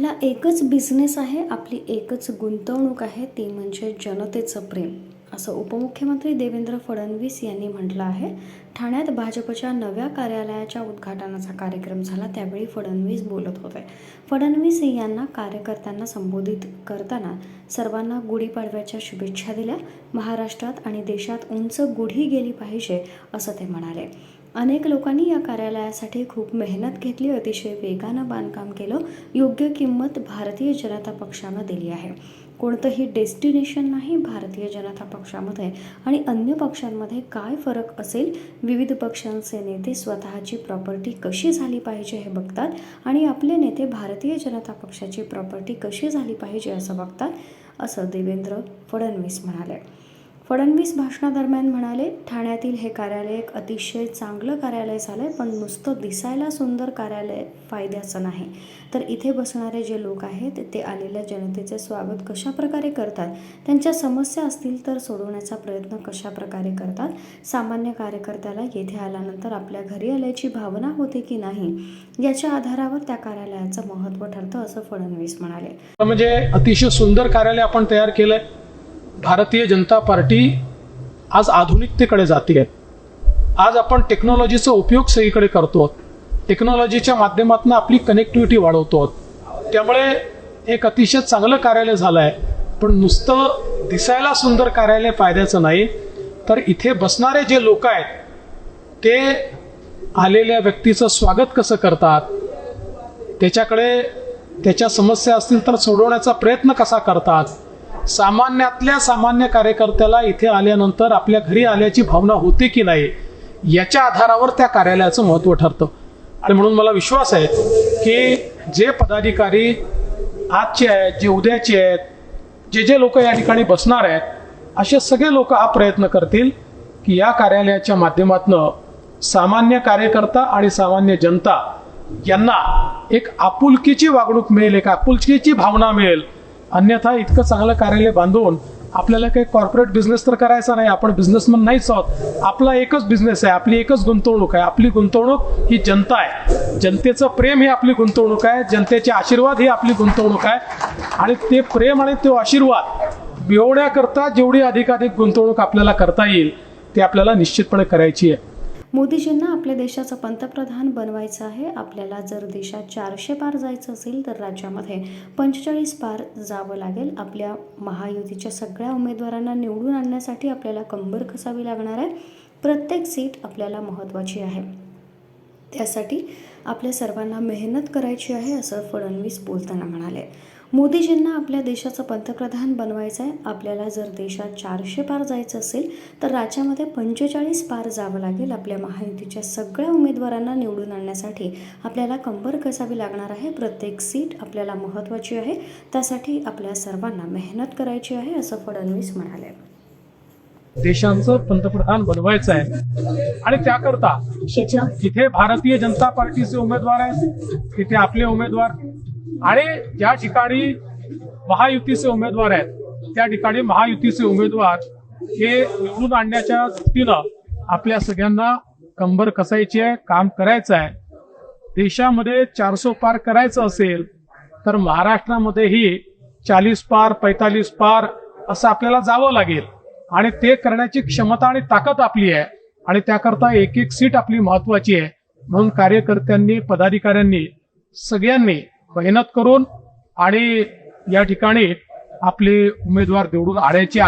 आपला एकच बिझनेस आहे आपली एकच गुंतवणूक आहे ती म्हणजे जनतेचं प्रेम. असं उपमुख्यमंत्री देवेंद्र फडणवीस यांनी म्हटलं आहे. ठाण्यात भाजपच्या नव्या कार्यालयाच्या उद्घाटनाचा कार्यक्रम झाला त्यावेळी फडणवीस बोलत होते. फडणवीस यांना कार्यकर्त्यांना संबोधित करताना सर्वांना गुढीपाडव्याच्या शुभेच्छा दिल्या. महाराष्ट्रात आणि देशात उंच गुढी गेली पाहिजे असं ते म्हणाले. अनेक लोकांनी या कार्यालयासाठी खूप मेहनत घेतली. अतिशय वेगानं बांधकाम केलं. योग्य किंमत भारतीय जनता पक्षानं दिली आहे. कोणतंही डेस्टिनेशन नाही भारतीय जनता पक्षामध्ये. आणि अन्य पक्षांमध्ये काय फरक असेल? विविध पक्षांचे नेते स्वतःची प्रॉपर्टी कशी झाली पाहिजे हे बघतात. आणि आपले नेते भारतीय जनता पक्षाची प्रॉपर्टी कशी झाली पाहिजे असं बघतात असं देवेंद्र फडणवीस म्हणाले. फडणवीस भाषणादरम्यान म्हणाले ठाण्यातील हे कार्यालय एक अतिशय चांगलं कार्यालय झालं आहे पण नुसतं दिसायला सुंदर कार्यालय फायद्याचं नाही. तर इथे बसणारे जे लोक आहेत ते आलेल्या जनतेचे स्वागत कशा प्रकारे करतात? त्यांच्या समस्या असतील तर सोडवण्याचा प्रयत्न कशा प्रकारे करतात? सामान्य कार्यकर्त्याला येथे आल्यानंतर आपल्या घरी आल्याची भावना होते की नाही? याच्या आधारावर त्या कार्यालयाचं महत्त्व ठरतं असं फडणवीस म्हणाले. म्हणजे अतिशय सुंदर कार्यालय आपण तयार केलं भारतीय जनता पार्टी आज आधुनिकतेकडे जाते आज आपण टेक्नॉलॉजीचा उपयोग सगळीकडे करतो टेक्नॉलॉजीच्या माध्यमातून आपली कनेक्टिव्हिटी वाढवतो त्यामुळे एक अतिशय चांगलं कार्यालय झालं आहे पण नुसतं दिसायला सुंदर कार्यालय फायद्याचं नाही. तर इथे बसणारे जे लोक आहेत ते आलेल्या व्यक्तीचं स्वागत कसं करतात? त्याच्याकडे त्याच्या समस्या असतील तर सोडवण्याचा प्रयत्न कसा करतात? सामान्यातल्या सामान्य कार्यकर्त्याला इथे आल्यानंतर आपल्या घरी आल्याची भावना होते की नाही याच्या आधारावर त्या कार्यालयाचं महत्त्व ठरतं. आणि म्हणून मला विश्वास आहे की जे पदाधिकारी आजचे आहेत जे उद्याचे आहेत जे जे लोक या ठिकाणी बसणार आहेत असे सगळे लोक हा प्रयत्न करतील की या कार्यालयाच्या माध्यमातनं सामान्य कार्यकर्ता आणि सामान्य जनता यांना एक आपुलकीची वागणूक मिळेल एक आपुलकीची भावना मिळेल. अन्यथा इतकं चांगलं कार्यालय बांधून आपल्याला काही कॉर्पोरेट बिझनेस तर करायचा नाही. आपण बिझनेसमन नाहीच आहोत. आपला एकच बिझनेस आहे. आपली एकच गुंतवणूक आहे. आपली गुंतवणूक ही जनता आहे. जनतेचं प्रेम ही आपली गुंतवणूक आहे. जनतेचे आशीर्वाद ही आपली गुंतवणूक आहे. आणि ते प्रेम आणि तो आशीर्वाद मिळवण्याकरता जेवढी अधिकाधिक गुंतवणूक आपल्याला करता येईल ते आपल्याला निश्चितपणे करायची आहे. मोदीजींना आपल्या देशाचं पंतप्रधान बनवायचं आहे. आपल्याला जर देशात चारशे पार जायचं असेल तर राज्यामध्ये पंचेचाळीस पार जावं लागेल. आपल्या महायुतीच्या सगळ्या उमेदवारांना निवडून आणण्यासाठी आपल्याला कंबर कसावी लागणार आहे? प्रत्येक सीट आपल्याला महत्त्वाची आहे. त्यासाठी आपल्या सर्वांना मेहनत करायची आहे असं फडणवीस बोलताना म्हणाले. मोदीजींना आपल्या देशाचं पंतप्रधान बनवायचं आहे आपल्याला जर देशात चारशे पार जायचं असेल तर राज्यामध्ये पंचेचाळीस पार जावं लागेल आपल्या महायुतीच्या सगळ्या उमेदवारांना निवडून आणण्यासाठी. आपल्याला कंबर कसावी लागणार आहे? प्रत्येक सीट आपल्याला महत्त्वाची आहे. त्यासाठी आपल्या सर्वांना मेहनत करायची आहे असं फडणवीस म्हणाले. देशांचं पंतप्रधान बनवायचं आहे आणि त्याकरता तिथे भारतीय जनता पार्टीचे उमेदवार आहेत. तिथे आपले उमेदवार आणि ज्या ठिकाणी महायुतीचे उमेदवार आहेत त्या ठिकाणी महायुतीचे उमेदवार हे निवडून आणण्याच्या दृष्टीनं आपल्या सगळ्यांना कंबर कसायची आहे काम करायचं आहे. देशामध्ये चारसो पार करायचं असेल तर महाराष्ट्रामध्येही चाळीस पार पैतालीस पार असं आपल्याला जावं लागेल. आणि ते करण्याची क्षमता आणि ताकद आपली आहे आणि त्याकरता एक एक सीट आपली महत्वाची आहे. म्हणून कार्यकर्त्यांनी पदाधिकाऱ्यांनी सगळ्यांनी मेहनत करून आणि या ठिकाणी आपले उमेदवार निवडून आणायचे